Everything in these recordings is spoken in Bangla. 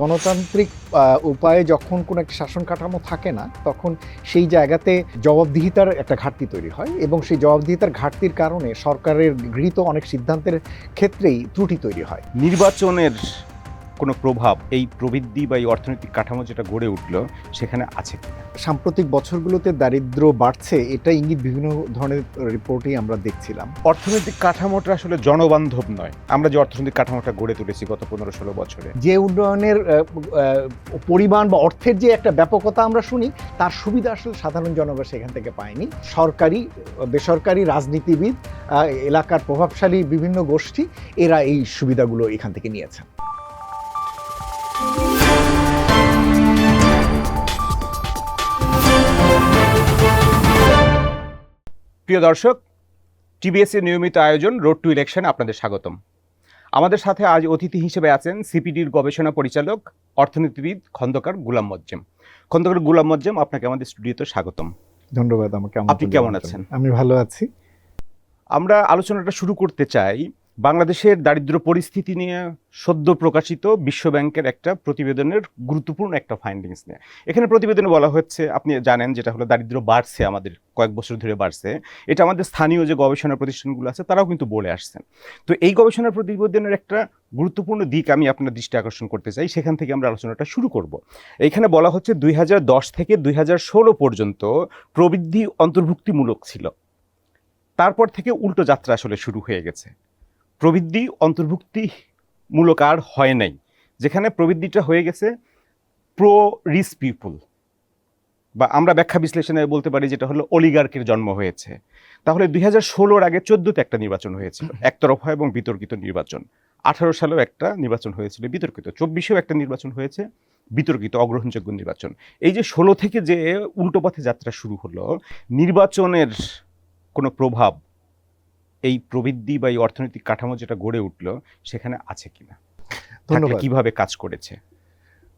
গণতান্ত্রিক উপায়ে যখন কোনো একটা শাসন কাঠামো থাকে না, তখন সেই জায়গাতে জবাবদিহিতার একটা ঘাটতি তৈরি হয় এবং সেই জবাবদিহিতার ঘাটতির কারণে সরকারের গৃহীত অনেক সিদ্ধান্তের ক্ষেত্রেই ত্রুটি তৈরি হয়। নির্বাচনের কোনো প্রভাব এই প্রবৃদ্ধি বা এই অর্থনৈতিক কাঠামো যেটা গড়ে উঠল সেখানে আছে সাম্প্রতিক বছরগুলোতে দারিদ্র্য বাড়ছে এটা ইঙ্গিত বিভিন্ন ধরনের রিপোর্টেই আমরা দেখছিলাম। অর্থনৈতিক কাঠামোটা আসলে জনবান্ধব নয়। আমরা যে অর্থনৈতিক কাঠামোটা গড়ে তুলেছি গত পনেরো ষোলো বছরে। যে উন্নয়নের পরিমাণ বা অর্থের যে একটা ব্যাপকতা আমরা শুনি তার সুবিধা আসলে সাধারণ জনগণ সেখান থেকে পায়নি। সরকারি বেসরকারি রাজনীতিবিদ এলাকার প্রভাবশালী বিভিন্ন গোষ্ঠী এরা এই সুবিধাগুলো এখান থেকে নিয়েছেন প্রিয় দর্শক টিবিএসের নিয়মিত আয়োজন রোড টু ইলেকশন আপনাদের স্বাগতম। আমাদের সাথে আজ অতিথি হিসেবে আছেন সিপিডির গবেষণা পরিচালক অর্থনীতিবিদ খন্দকার গুলাম মজ্জেম। খন্দকার গুলাম মজ্জেম আপনাকে আমাদের স্টুডিওতে স্বাগতম। ধন্যবাদ আমাকে আপনি কেমন আছেন? আমি ভালো আছি। আমরা আলোচনাটা শুরু করতে চাই বাংলাদেশের দারিদ্র পরিস্থিতি নিয়ে সদ্য প্রকাশিত বিশ্বব্যাংকের একটা প্রতিবেদনের গুরুত্বপূর্ণ একটা ফাইন্ডিংস নিয়ে। এখানে প্রতিবেদনে বলা হচ্ছে, আপনি জানেন যেটা হলো দারিদ্র বাড়ছে, আমাদের কয়েক বছর ধরে বাড়ছে। এটা আমাদের স্থানীয় যে গবেষণা প্রতিষ্ঠানগুলো আছে, তারাও কিন্তু বলে আসছেন। তো এই গবেষণা প্রতিবেদনের একটা গুরুত্বপূর্ণ দিক আমি আপনার দৃষ্টি আকর্ষণ করতে চাই, সেখান থেকে আমরা আলোচনাটা শুরু করব। এইখানে বলা হচ্ছে দুই হাজার দশ থেকে দুই হাজার ষোলো পর্যন্ত প্রবৃদ্ধি অন্তর্ভুক্তিমূলক ছিল। তারপর থেকে উল্টো যাত্রা আসলে শুরু হয়ে গেছে। প্রবৃদ্ধি অন্তর্ভুক্তিমূলক আর হয় নাই। যেখানে প্রবৃদ্ধিটা হয়ে গেছে প্রো রিস পিপুল বা আমরা ব্যাখ্যা বিশ্লেষণে বলতে পারি যেটা হলো অলিগার্কের জন্ম হয়েছে। তাহলে দুই হাজার ষোলোর আগে চোদ্দোতে একটা নির্বাচন হয়েছিল, একতরফা এবং বিতর্কিত নির্বাচন। আঠারো সালেও একটা নির্বাচন হয়েছিল বিতর্কিত, চব্বিশেও একটা নির্বাচন হয়েছে বিতর্কিত, অগ্রহণযোগ্য নির্বাচন। এই যে ষোলো থেকে যে উল্টো পথে যাত্রা শুরু হলো, নির্বাচনের কোনো প্রভাব এই প্রবৃদ্ধি বা এই অর্থনৈতিক কাঠামো যেটা গড়ে উঠল সেখানে আছে কিনা? ধন্যবাদ। কীভাবে কাজ করেছে?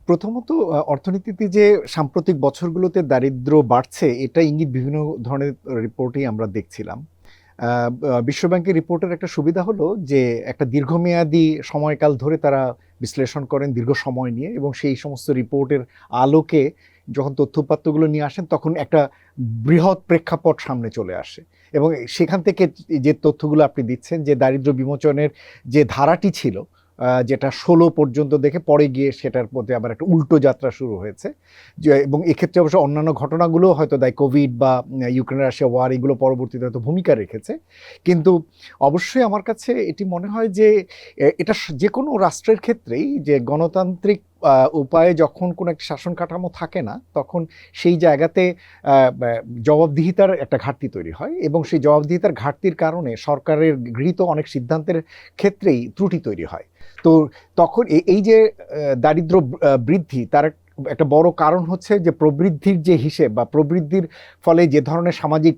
প্রথমত অর্থনীতিতে যে সাম্প্রতিক বছরগুলোতে দারিদ্র্য বাড়ছে এটা ইঙ্গিত বিভিন্ন ধরনের রিপোর্টেই আমরা দেখছিলাম। বিশ্বব্যাংকের রিপোর্টের একটা সুবিধা হলো যে একটা দীর্ঘমেয়াদী সময়কাল ধরে তারা বিশ্লেষণ করেন দীর্ঘ সময় নিয়ে এবং সেই সমস্ত রিপোর্টের আলোকে যখন তথ্যপাত্রগুলো নিয়ে আসেন, তখন একটা বৃহৎ প্রেক্ষাপট সামনে চলে আসে। এবং সেখান থেকে যে তথ্যগুলো আপনি দিচ্ছেন, যে দারিদ্র্য বিমোচনের যে ধারাটি ছিল যেটা ষোলো পর্যন্ত দেখে পরে গিয়ে সেটার মধ্যে আবার একটা উল্টো যাত্রা শুরু হয়েছে। এবং এক্ষেত্রে অবশ্য অন্যান্য ঘটনাগুলো হয়তো দায় কোভিড বা ইউক্রেন, রাশিয়া ওয়ার এগুলো পরবর্তীতে হয়তো ভূমিকা রেখেছে। কিন্তু অবশ্যই আমার কাছে এটি মনে হয় যে এটা যে কোনো রাষ্ট্রের ক্ষেত্রেই যে গণতান্ত্রিক উপায়ে যখন কোনো একটা শাসন কাঠামো থাকে না, তখন সেই জায়গাতে জবাবদিহিতার একটা ঘাটতি তৈরি হয় এবং সেই জবাবদিহিতার ঘাটতির কারণে সরকারের গৃহীত অনেক সিদ্ধান্তের ক্ষেত্রেই ত্রুটি তৈরি হয়। তো তখন এই যে দারিদ্র বৃদ্ধি, তার একটা বড় কারণ হচ্ছে যে প্রবৃদ্ধির যে হিসেব বা প্রবৃদ্ধির ফলে যে ধরনের সামাজিক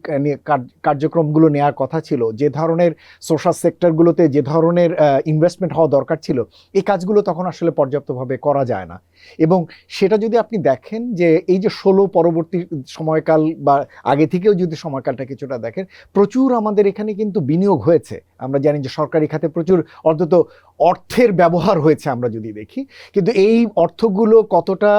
কার্যক্রমগুলো নেওয়ার কথা ছিল, যে ধরনের সোশ্যাল সেক্টরগুলোতে যে ধরনের ইনভেস্টমেন্ট হওয়া দরকার ছিল, এই কাজগুলো তখন আসলে পর্যাপ্তভাবে করা যায় না। এবং সেটা যদি আপনি দেখেন যে এই যে ষোলো পরবর্তী সময়কাল বা আগে থেকেও যদি সময়কালটা কিছুটা দেখেন, প্রচুর আমাদের এখানে কিন্তু বিনিয়োগ হয়েছে। আমরা জানি যে সরকারি খাতে প্রচুর, অন্তত অর্থের ব্যবহার হয়েছে আমরা যদি দেখি। কিন্তু এই অর্থগুলো কতটা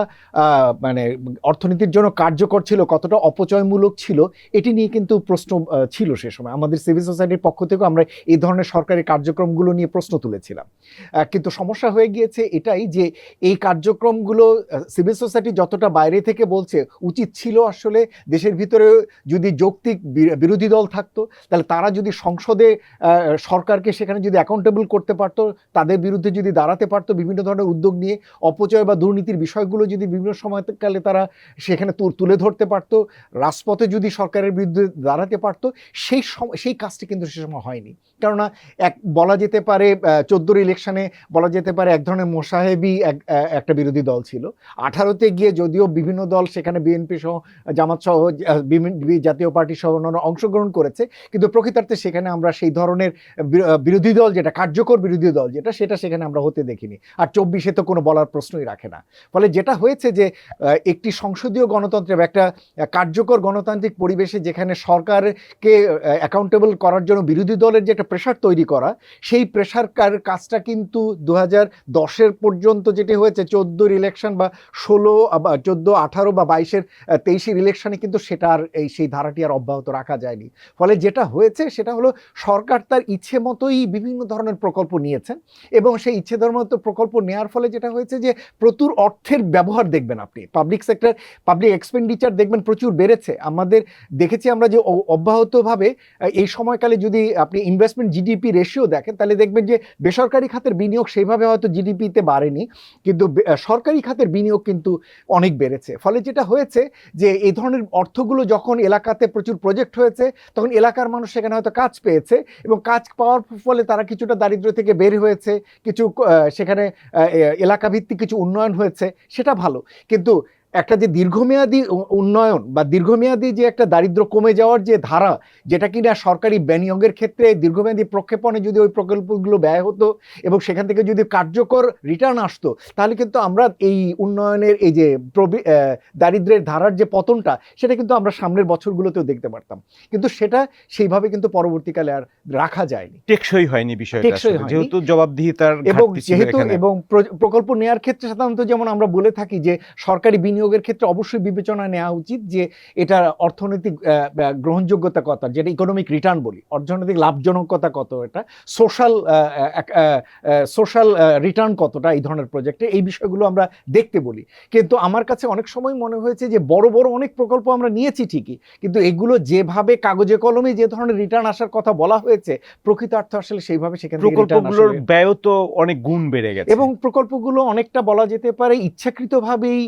মানে অর্থনীতির জন্য কার্যকর ছিল, কতটা অপচয়মূলক ছিল, এটি নিয়ে কিন্তু প্রশ্ন ছিল সে সময়। আমাদের সিভিল সোসাইটির পক্ষ থেকেও আমরা এই ধরনের সরকারি কার্যক্রমগুলো নিয়ে প্রশ্ন তুলেছিলাম। কিন্তু সমস্যা হয়ে গিয়েছে এটাই যে এই কার্যক্রমগুলো সিভিল সোসাইটি যতটা বাইরে থেকে বলছে, উচিত ছিল আসলে দেশের ভিতরে যদি যৌক্তিক বিরোধী দল থাকতো, তাহলে তারা যদি সংসদে সরকারকে সেখানে যদি অ্যাকাউন্টেবল করতে পারতো তাদের বিরুদ্ধে যদি দাঁড়াতে পারতো বিভিন্ন ধরনের উদ্যোগ নিয়ে, অপচয় বা দুর্নীতির বিষয়গুলো যদি বিভিন্ন সময়কালে তারা সেখানে তুলে ধরতে পারতো, রাজপথে যদি সরকারের বিরুদ্ধে দাঁড়াতে পারতো, সেই সেই কাজটি কিন্তু সে সময় হয়নি। কেননা এক, বলা যেতে পারে চোদ্দোর ইলেকশনে বলা যেতে পারে এক ধরনের মোসাহেবি এক একটা বিরোধী দল ছিল। আঠারোতে গিয়ে যদিও বিভিন্ন দল সেখানে বিএনপি সহ, জামাত সহ জাতীয় পার্টি সহ অন্যান্য অংশগ্রহণ করেছে। কিন্তু প্রকৃতার্থে সেখানে আমরা সেই ধরনের বিরোধী দল যেটা কার্যকর বিরোধী দল যেটা যেটা, সেটা সেখানে আমরা হতে দেখিনি। আর চব্বিশে তো কোনো বলার প্রশ্নই রাখে না। ফলে যেটা হয়েছে যে একটি সংসদীয় গণতন্ত্রে বা একটা কার্যকর গণতান্ত্রিক পরিবেশে যেখানে সরকারকে অ্যাকাউন্টেবল করার জন্য বিরোধী দলের যে একটা প্রেশার তৈরি করা, সেই প্রেশার কাজটা কিন্তু দু হাজার দশের পর্যন্ত যেটি হয়েছে, চোদ্দোর ইলেকশন বা ষোলো বা চোদ্দ, আঠারো বা বাইশের তেইশের ইলেকশনে কিন্তু সেটা আর এই, সেই ধারাটি আর অব্যাহত রাখা যায়নি। ফলে যেটা হয়েছে, সেটা হলো সরকার তার ইচ্ছে মতোই বিভিন্ন ধরনের প্রকল্প নিয়েছেন। এবং সেই ইচ্ছে ধর্ম মতো প্রকল্প নেওয়ার ফলে যেটা হয়েছে যে প্রচুর অর্থের ব্যবহার দেখবেন আপনি। পাবলিক সেক্টর পাবলিক এক্সপেন্ডিচার দেখবেন প্রচুর বেড়েছে। আমাদের দেখেছি আমরা যে অব্যাহতভাবে এই সময়কালে যদি আপনি ইনভেস্টমেন্ট জিডিপি রেশিও দেখেন, তাহলে দেখবেন যে বেসরকারি খাতের বিনিয়োগ সেইভাবে হয়তো জিডিপিতে বাড়েনি, কিন্তু সরকারি খাতের বিনিয়োগ কিন্তু অনেক বেড়েছে। ফলে যেটা হয়েছে যে এই ধরনের অর্থগুলো যখন এলাকাতে প্রচুর প্রজেক্ট হয়েছে, তখন এলাকার মানুষ সেখানে হয়তো কাজ পেয়েছে এবং কাজ পাওয়ার ফলে তারা কিছুটা দারিদ্র্য থেকে বের হয়েছে। কিছু আহ, সেখানে এলাকাভিত্তিক এলাকা ভিত্তিক কিছু উন্নয়ন হয়েছে সেটা ভালো। কিন্তু একটা যে দীর্ঘমেয়াদী উন্নয়ন বা দীর্ঘমেয়াদী যে একটা দারিদ্র্য কমে যাওয়ার যে ধারা যেটা কিনা সরকারি বিনিয়োগের ক্ষেত্রে দীর্ঘমেয়াদী প্রক্ষেপণে যদি ওই প্রকল্পগুলো ব্যয় হতো এবং সেখান থেকে যদি কার্যকর রিটার্ন আসতো তাহলে কিন্তু আমরা এই উন্নয়নের এই যে দারিদ্রের ধারার যে পতনটা সেটা কিন্তু আমরা সামনের বছরগুলোতেও দেখতে পারতাম। কিন্তু সেটা সেইভাবে কিন্তু পরবর্তীকালে আর রাখা যায়নি। টেকসই হয়নি বিষয়টা টেকসই। যেহেতু জবাবদিহিতার এবং যেহেতু এবং প্র- প্রকল্প নেওয়ার ক্ষেত্রে সাধারণত যেমন আমরা বলে থাকি যে সরকারি বিনিয়োগের ক্ষেত্রে অবশ্যই বিবেচনা নেওয়া উচিত যে এটা অর্থনৈতিক গ্রহণযোগ্যতা কত যেটা ইকোনমিক রিটার্ন বলি। অর্থনৈতিক লাভজনকতা কত এটা? সোশ্যাল সোশ্যাল রিটার্ন কতটা এই ধরনের প্রজেক্টে এই বিষয়গুলো আমরা দেখতে বলি। কিন্তু আমার কাছে অনেক সময় মনে হয়েছে যে বড় বড় অনেক প্রকল্প আমরা নিয়েছি ঠিকই। কিন্তু এগুলো যেভাবে কাগজে কলমে যে ধরনের রিটার্ন আসার কথা বলা হয়েছে প্রকৃতার্থ আসলে সেইভাবে সেখান প্রকল্পগুলোর ব্যয় তো অনেক গুণ বেড়ে গেছে। এবং প্রকল্পগুলো অনেকটা বলা যেতে পারে ইচ্ছাকৃতভাবেই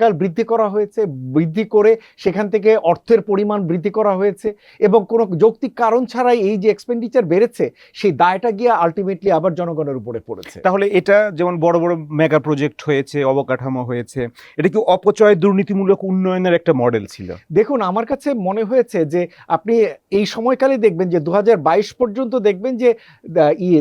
সময়কাল বৃদ্ধি করা হয়েছে বৃদ্ধি করে সেখান থেকে অর্থের পরিমাণ বৃদ্ধি করা হয়েছে এবং কোনো যৌক্তিক কারণ ছাড়াই এই যে এক্সপেন্ডিচার বেড়েছে সেই দায়টা গিয়ে আলটিমেটলি আবার জনগণের উপরে পড়েছে। তাহলে এটা যেমন বড় বড় মেগা প্রজেক্ট হয়েছে অবকাঠামো হয়েছে এটা কি অপচয় দুর্নীতিমূলক উন্নয়নের একটা মডেল ছিল? দেখুন আমার কাছে মনে হয়েছে যে আপনি এই সময়কালে দেখবেন যে দু হাজার বাইশ পর্যন্ত দেখবেন যে ইয়ে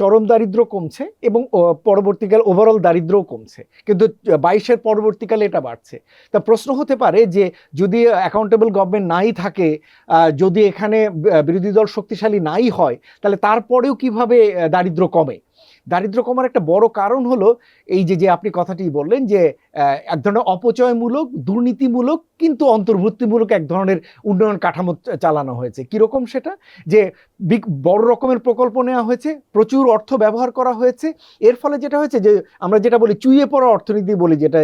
চরম দারিদ্র কমছে এবং পরবর্তীকালে ওভারঅল দারিদ্র্যও কমছে। কিন্তু বাইশের পরবর্তীকালে এটা বাড়ছে। তা প্রশ্ন হতে পারে যে যদি অ্যাকাউন্টেবল গভর্নমেন্ট নাই থাকে যদি এখানে বিরোধী দল শক্তিশালী নাই হয়, তাহলে তারপরেও কীভাবে দারিদ্র কমে? দারিদ্র কমার একটা বড় কারণ হলো এই যে যে আপনি কথাটি বললেন যে এক ধরনের অপচয়মূলক, দুর্নীতিমূলক কিন্তু অন্তর্ভুক্তিমূলক এক ধরনের উন্নয়ন কাঠামো চালানো হয়েছে। কীরকম সেটা? যে বড় রকমের প্রকল্প নেওয়া হয়েছে, প্রচুর অর্থ ব্যবহার করা হয়েছে। এর ফলে যেটা হয়েছে যে, আমরা যেটা বলি চুইয়ে পড়া অর্থনীতি বলি যেটা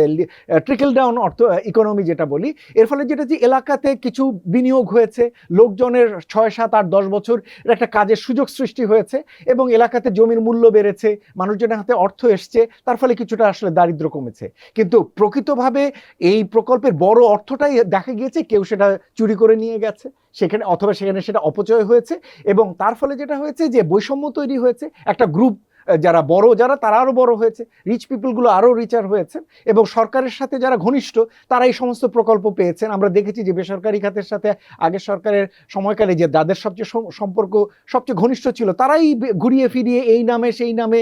ট্রিকেল ডাউন অর্থ ইকোনমি যেটা বলি, এর ফলে যেটা যে এলাকাতে কিছু বিনিয়োগ হয়েছে, লোকজনের ছয়, সাত, আট, দশ বছর একটা কাজের সুযোগ সৃষ্টি হয়েছে এবং এলাকাতে জমির মূল্য বেড়েছে, মানুষজনের হাতে অর্থ এসছে, তার ফলে কিছুটা আসলে দারিদ্র্য কমেছে। কিন্তু প্রকৃতভাবে এই প্রকল্পের বড় অর্থটাই দেখা গিয়েছে কেউ সেটা চুরি করে নিয়ে গেছে, সেখানে অথবা সেখানে সেটা অপচয় হয়েছে এবং তার ফলে যেটা হয়েছে যে বৈষম্য তৈরি হয়েছে, একটা গ্রুপ যারা বড়, যারা তারা আরও বড় হয়েছে রিচ পিপলগুলো আরও রিচার হয়েছে এবং সরকারের সাথে যারা ঘনিষ্ঠ, তারা এই সমস্ত প্রকল্প পেয়েছেন। আমরা দেখেছি যে বেসরকারি খাতের সাথে আগের সরকারের সময়কালে যে তাদের সবচেয়ে সম্পর্ক সবচেয়ে ঘনিষ্ঠ ছিল, তারাই ঘুরিয়ে ফিরিয়ে এই নামে, সেই নামে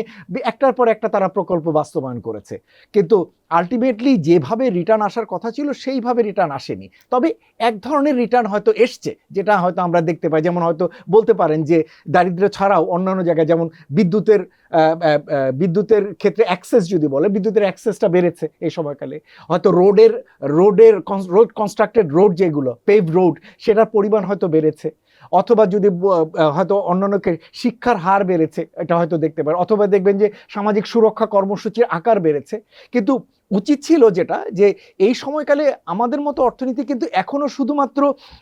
একটার পর একটা তারা প্রকল্প বাস্তবায়ন করেছে। কিন্তু আলটিমেটলি যেভাবে রিটার্ন আসার কথা ছিল, সেইভাবে রিটার্ন আসেনি। তবে এক ধরনের রিটার্ন হয়তো এসছে, যেটা হয়তো আমরা দেখতে পাই। যেমন হয়তো বলতে পারেন যে দারিদ্র ছাড়াও অন্যান্য জায়গায় যেমন বিদ্যুতের বিদ্যুতের ক্ষেত্রে অ্যাক্সেস যদি বলে, বিদ্যুতের অ্যাক্সেসটা বেড়েছে এই সময়কালে। হয়তো রোডের রোডের রোড কনস্ট্রাক্টেড রোড যেগুলো পেভ রোড সেটার পরিমাণ হয়তো বেড়েছে। অথবা যদি হয়তো অন্যান্য ক্ষে- শিক্ষার হার বেড়েছে, এটা হয়তো দেখতে পারে অথবা দেখবেন যে, সামাজিক সুরক্ষা কর্মসূচির আকার বেড়েছে। কিন্তু উচিত ছিল যেটা, যে এই সময়কালে আমাদের মতো অর্থনীতি কিন্তু এখনও শুধুমাত্র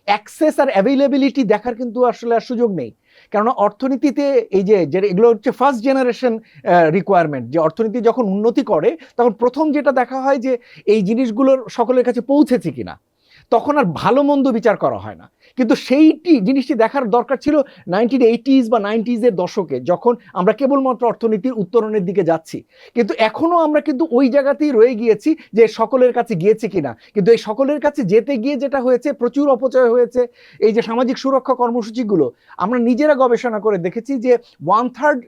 অ্যাক্সেস আর অ্যাভেলেবিলিটি দেখার কিন্তু আসলে আর সুযোগ নেই। কেননা অর্থনীতিতে এই যে যে এগুলো হচ্ছে ফার্স্ট জেনারেশন রিকোয়ারমেন্ট যে অর্থনীতি যখন উন্নতি করে, তখন প্রথম যেটা দেখা হয় যে এই জিনিসগুলোর সকলের কাছে পৌঁছেছে কিনা। তখন আর ভালো মন্দ বিচার করা হয় না। কিন্তু সেইটি জিনিসটি দেখার দরকার ছিল নাইনটিন এইটিজ বা নাইনটিজের দশকে, যখন আমরা কেবলমাত্র অর্থনীতির উত্তরণের দিকে যাচ্ছি। কিন্তু এখনও আমরা কিন্তু ওই জায়গাতেই রয়ে গিয়েছি যে সকলের কাছে গিয়েছে কিনা। কিন্তু এই সকলের কাছে যেতে গিয়ে যেটা হয়েছে, প্রচুর অপচয় হয়েছে। এই যে সামাজিক সুরক্ষা কর্মসূচিগুলো, আমরা নিজেরা গবেষণা করে দেখেছি যে ওয়ান থার্ড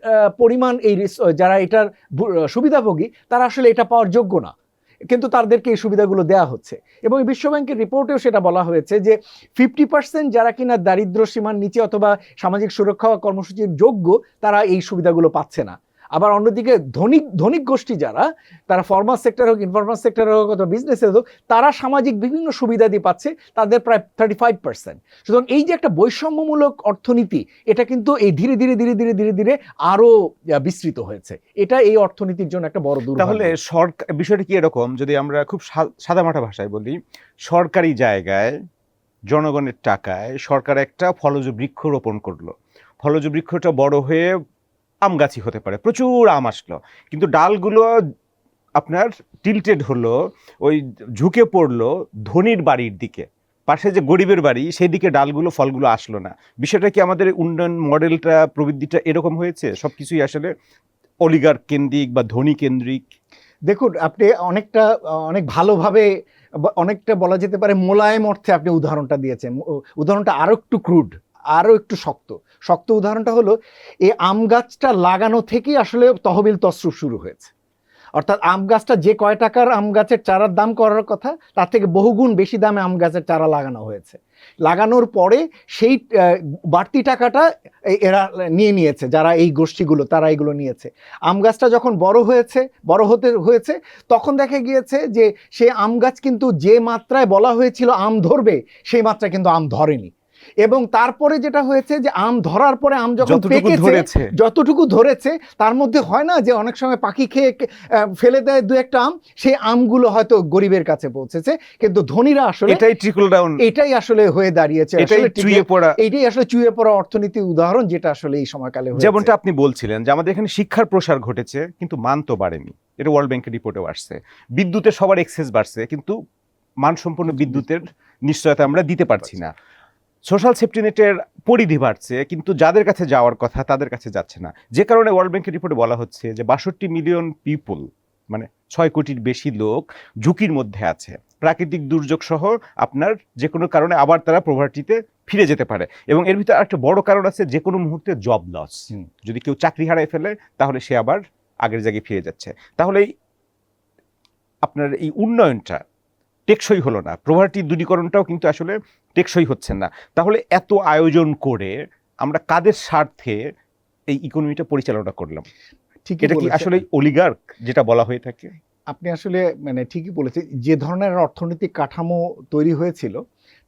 পরিমাণ এই যারা এটার সুবিধাভোগী, তারা আসলে এটা পাওয়ার যোগ্য না। কিন্তু তাদেরকে এই সুবিধাগুলো দেওয়া হচ্ছে। এবং বিশ্বব্যাংকের রিপোর্টেও সেটা বলা হয়েছে যে, ফিফটি পার্সেন্ট যারা কিনা দারিদ্র সীমার নিচে অথবা সামাজিক সুরক্ষা কর্মসূচির যোগ্য, তারা এই সুবিধাগুলো পাচ্ছে না। আবার অন্যদিকে ধনিক ধনিক গোষ্ঠী যারা, তারা ফর্মাল সেক্টর হোক ইনফর্মাল সেক্টর হোক অথবা বিজনেসের হোক, তারা সামাজিক বিভিন্ন সুবিধাদি পাচ্ছে, তাদের প্রায় থার্টি ফাইভ পার্সেন্ট সুতরাং এই যে একটা বৈষম্যমূলক অর্থনীতি, এটা কিন্তু এই ধীরে ধীরে ধীরে ধীরে ধীরে ধীরে আরও বিস্তৃত হয়েছে। এটা এই অর্থনীতির জন্য একটা বড় দুর্ভাগ্য। তাহলে সরকার বিষয়টা কি এরকম? যদি আমরা খুব সাদামাটা ভাষায় বলি, সরকারি জায়গায় জনগণের টাকায় সরকার একটা ফলজ বৃক্ষ রোপণ করল। ফলজ বৃক্ষটা বড় হয়ে আম গাছই হতে পারে, প্রচুর আম আসলো। কিন্তু ডালগুলো আপনার টিল্টেড হলো, ওই ঝুঁকে পড়ল ধনির বাড়ির দিকে। পাশে যে গরিবের বাড়ি সেই দিকে ডালগুলো, ফলগুলো আসলো না। বিষয়টা কি আমাদের উন্নয়ন মডেলটা, প্রবৃদ্ধিটা এরকম হয়েছে? সব কিছুই আসলে অলিগার কেন্দ্রিক বা ধনী কেন্দ্রিক? দেখুন, আপনি অনেকটা, অনেক ভালোভাবে, অনেকটা বলা যেতে পারে মোলায়েম অর্থে আপনি উদাহরণটা দিয়েছেন। উদাহরণটা আরও একটু ক্রুড আরও একটু শক্ত। শক্ত উদাহরণটা হলো, এই আম গাছটা লাগানো থেকেই আসলে তহবিল তসরুপ শুরু হয়েছে। অর্থাৎ আম গাছটা যে কয় টাকার আম গাছের চারার দাম করার কথা, তার থেকে বহুগুণ বেশি দামে আম গাছের চারা লাগানো হয়েছে। লাগানোর পরে সেই বাড়তি টাকাটা এরা নিয়ে নিয়েছে, যারা এই গোষ্ঠীগুলো, তারা এগুলো নিয়েছে। আম গাছটা যখন বড় হয়েছে, বড় হতে হয়েছে, তখন দেখা গিয়েছে যে সেই আম গাছ কিন্তু যে মাত্রায় বলা হয়েছিল আম ধরবে, সেই মাত্রায় কিন্তু আম ধরেনি। এবং তারপরে যেটা হয়েছে যে আম ধরার পরে আম যখন পেকেছে যতটুকু ধরেছে তার মধ্যে হয় না যে অনেক সময় পাখি খেয়ে ফেলে দেয় দু একটা আম সেই আমগুলো হয়তো গরিবের কাছে পৌঁছেছে কিন্তু ধনীরা আসলে এটাই ট্রিকল ডাউন এটাই আসলে হয়ে দাঁড়িয়েছে এটাই চুইয়ে পড়া। এইটাই আসলে চুয়ে পড়া অর্থনীতির উদাহরণ যেটা আসলে এই সময়কালে। যেমনটা আপনি বলছিলেন যে আমাদের এখানে শিক্ষার প্রসার ঘটেছে কিন্তু মান তো বাড়েনি। এটা ওয়ার্ল্ড ব্যাংকের রিপোর্টেও আসছে। বিদ্যুতের সবার এক্সেস বাড়ছে কিন্তু মানসম্পন্ন বিদ্যুতের নিশ্চয়তা আমরা দিতে পারছি না। সোশ্যাল সেফটি নেটের পরিধি বাড়ছে কিন্তু যাদের কাছে যাওয়ার কথা তাদের কাছে যাচ্ছে না। যে কারণে ওয়ার্ল্ড ব্যাংকের রিপোর্টে বলা হচ্ছে যে বাষট্টি মিলিয়ন পিপল মানে ছয় কোটির বেশি লোক ঝুঁকির মধ্যে আছে। প্রাকৃতিক দুর্যোগ সহ আপনার যে কোনো কারণে আবার তারা প্রভার্টিতে ফিরে যেতে পারে। এবং এর ভিতরে একটা বড় কারণ আছে যে কোনো মুহূর্তে জব লস। যদি কেউ চাকরি হারায় ফেলে তাহলে সে আবার আগের জায়গায় ফিরে যাচ্ছে। তাহলে আপনার এই উন্নয়নটা টেকসই হলো না। প্রভার্টি দূরীকরণটাও কিন্তু আসলে টেকসই হচ্ছে না। তাহলে এত আয়োজন করে আমরা কাদের স্বার্থে এই ইকোনমিটা পরিচালনা করলাম? ঠিক এটা কি আসলে অলিগার্ক যেটা বলা হয়ে থাকে? আপনি আসলে মানে ঠিকই বলেছেন যে ধরনের অর্থনৈতিক কাঠামো তৈরি হয়েছিল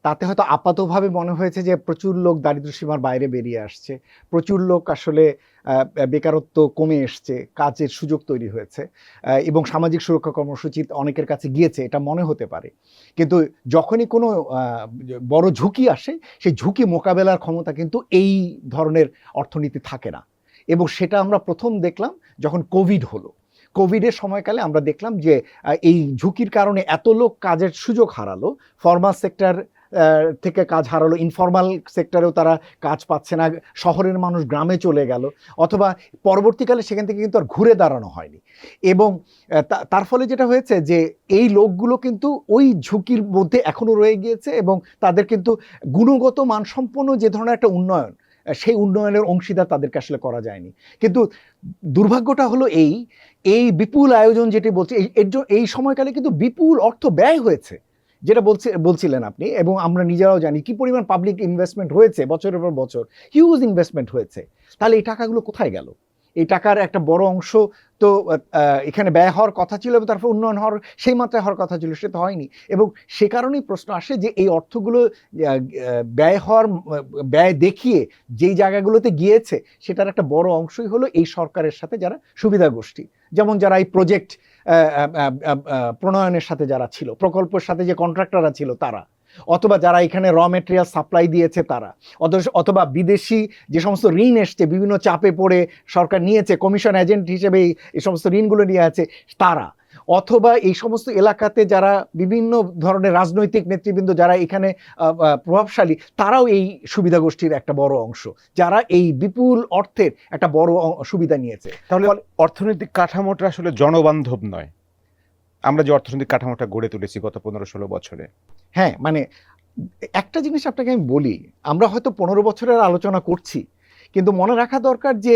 তাতে হয়তো আপাতভাবে মনে হয়েছে যে প্রচুর লোক দারিদ্র সীমার বাইরে বেরিয়ে আসছে। প্রচুর লোক আসলে বেকারত্ব কমে এসছে, কাজের সুযোগ তৈরি হয়েছে এবং সামাজিক সুরক্ষা কর্মসূচি অনেকের কাছে গিয়েছে, এটা মনে হতে পারে। কিন্তু যখনই কোনো বড় ঝুঁকি আসে, সেই ঝুঁকি মোকাবেলার ক্ষমতা কিন্তু এই ধরনের অর্থনীতি থাকে না। এবং সেটা আমরা প্রথম দেখলাম যখন কোভিড হলো। কোভিডের সময়কালে আমরা দেখলাম যে এই ঝুঁকির কারণে এত লোক কাজের সুযোগ হারালো ফর্মাল সেক্টর থেকে কাজ হারালো। ইনফর্মাল সেক্টরেও তারা কাজ পাচ্ছে না। শহরের মানুষ গ্রামে চলে গেল। অথবা পরবর্তীকালে সেখান থেকে কিন্তু আর ঘুরে দাঁড়ানো হয়নি। এবং তার ফলে যেটা হয়েছে যে, এই লোকগুলো কিন্তু ওই ঝুঁকির মধ্যে এখনও রয়ে গিয়েছে এবং তাদের কিন্তু গুণগত মানসম্পন্ন যে ধরনের একটা উন্নয়ন সেই উন্নয়নের অংশীদার তাদেরকে আসলে করা যায়নি। কিন্তু দুর্ভাগ্যটা হলো এই এই বিপুল আয়োজন যেটি বলছে, এই- এর জন্য এই সময়কালে কিন্তু বিপুল অর্থ ব্যয় হয়েছে। যেটা বলছে, বলছিলেন আপনি, এবং আমরা নিজেরাও জানি কি পরিমাণ পাবলিক ইনভেস্টমেন্ট হয়েছে বছরের পর বছর হিউজ ইনভেস্টমেন্ট হয়েছে। তাহলে এই টাকাগুলো কোথায় গেল? এই টাকার একটা বড় অংশ তো এখানে ব্যয় হওয়ার কথা ছিল এবং তারপর উন্নয়ন হওয়ার, সেই মাত্রায় হওয়ার কথা ছিল, সেটা হয়নি। এবং সে কারণেই প্রশ্ন আসে যে এই অর্থগুলো ব্যয় হওয়ার ব্যয় দেখিয়ে যেই জায়গাগুলোতে গিয়েছে, সেটার একটা বড় অংশই হলো এই সরকারের সাথে যারা সুবিধা গোষ্ঠী। যেমন যারা এই প্রজেক্ট প্রণয়নের সাথে যারা ছিল, প্রকল্পের সাথে যে কন্ট্রাক্টররা ছিল তারা। অথবা যারা এখানে র মেটেরিয়াল সাপ্লাই দিয়েছে তারা। অথবা বিদেশি যে সমস্ত ঋণ এসছে বিভিন্ন চাপে পড়ে সরকার নিয়েছে কমিশন এজেন্ট হিসেবে এই- সমস্ত ঋণগুলো নিয়ে আছে তারা। অথবা এই সমস্ত এলাকাতে যারা বিভিন্ন ধরনের রাজনৈতিক নেতৃবৃন্দ যারা এখানে প্রভাবশালী তারাও এই সুবিধা গোষ্ঠীর একটা বড় অংশ। যারা এই বিপুল অর্থের একটা বড় সুবিধা নিয়েছে। তাহলে অর্থনৈতিক কাঠামোটা আসলে জনবান্ধব নয়। আমরা যে অর্থনৈতিক কাঠামোটা গড়ে তুলেছি গত পনেরো ষোলো বছরে। হ্যাঁ মানে একটা জিনিস আপনাকে আমি বলি, আমরা হয়তো পনেরো বছরের আলোচনা করছি, কিন্তু মনে রাখা দরকার যে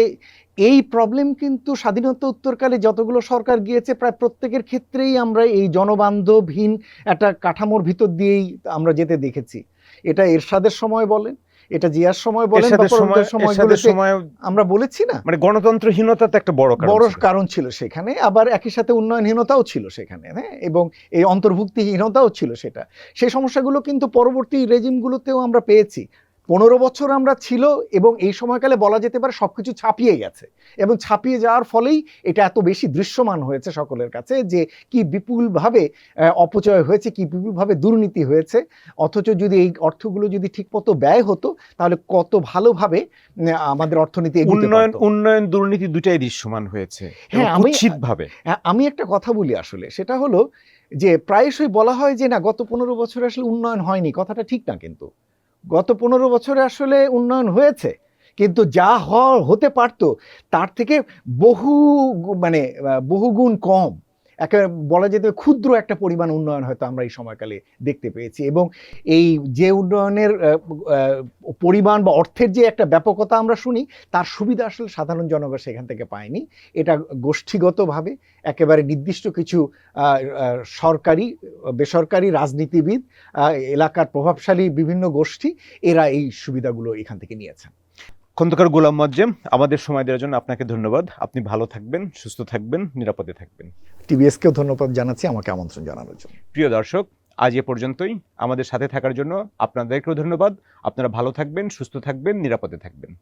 এই প্রবলেম কিন্তু স্বাধীনতা উত্তরকালে যতগুলো সরকার গিয়েছে, প্রায় প্রত্যেকের ক্ষেত্রেই আমরা এই জনবান্ধবহীন একটা কাঠামোর ভিতর দিয়েই আমরা যেতে দেখেছি। এটা এরশাদের সময় বলেন এটা জিয়ার সময় বলেন সময় আমরা বলেছি না। মানে গণতন্ত্রহীনতা তো একটা বড় কারণ বড় কারণ ছিল সেখানে আবার একই সাথে উন্নয়নহীনতাও ছিল সেখানে হ্যাঁ? এবং এই অন্তর্ভুক্তিহীনতাও ছিল সেটা। সেই সমস্যাগুলো কিন্তু পরবর্তী রেজিমগুলোতেও আমরা পেয়েছি। পনেরো বছর আমরা ছিল এবং এই সময়কালে বলা যেতে পারে সবকিছু ছাপিয়ে গেছে। এবং ছাপিয়ে যাওয়ার ফলেই এটা এত বেশি দৃশ্যমান হয়েছে সকলের কাছে যে কি বিপুলভাবে অপচয় হয়েছে কি বিপুলভাবে দুর্নীতি হয়েছে। অথচ যদি এই অর্থগুলো যদি ঠিকমতো ব্যয় হতো তাহলে কত ভালোভাবে আমাদের অর্থনীতি উন্নয়ন উন্নয়ন দুর্নীতি দুটাই দৃশ্যমান হয়েছে হ্যাঁ, আমি- হ্যাঁ, আমি একটা কথা বলি আসলে। সেটা হলো যে প্রায়শই বলা হয় যে না গত পনেরো বছর আসলে উন্নয়ন হয়নি। কথাটা ঠিক না কিন্তু। গত পনেরো বছরে আসলে উন্নয়ন হয়েছে, কিন্তু যা হতে পারত, তার থেকে বহু মানে বহুগুণ কম। একেবারে বলা যেতে ক্ষুদ্র একটা পরিমাণ উন্নয়ন হয়তো আমরা এই সময়কালে দেখতে পেয়েছি। এবং এই যে উন্নয়নের পরিমাণ বা অর্থের যে একটা ব্যাপকতা আমরা শুনি, তার সুবিধা আসলে সাধারণ জনগণ সেখান থেকে পায়নি। এটা গোষ্ঠীগতভাবে একেবারে নির্দিষ্ট কিছু সরকারি, বেসরকারি রাজনীতিবিদ এলাকার প্রভাবশালী বিভিন্ন গোষ্ঠী, এরা এই সুবিধাগুলো এখান থেকে নিয়েছেন। খন্দকার গোলাম মজ্জেম আমাদের সময় দেওয়ার জন্য আপনাকে ধন্যবাদ। আপনি ভালো থাকবেন সুস্থ থাকবেন নিরাপদে থাকবেন। টিভিএসকেও ধন্যবাদ জানাচ্ছি আমাকে আমন্ত্রণ জানানোর জন্য। প্রিয় দর্শক আজ এ পর্যন্তই। আমাদের সাথে থাকার জন্য আপনাদেরকেও ধন্যবাদ। আপনারা ভালো থাকবেন সুস্থ থাকবেন নিরাপদে থাকবেন।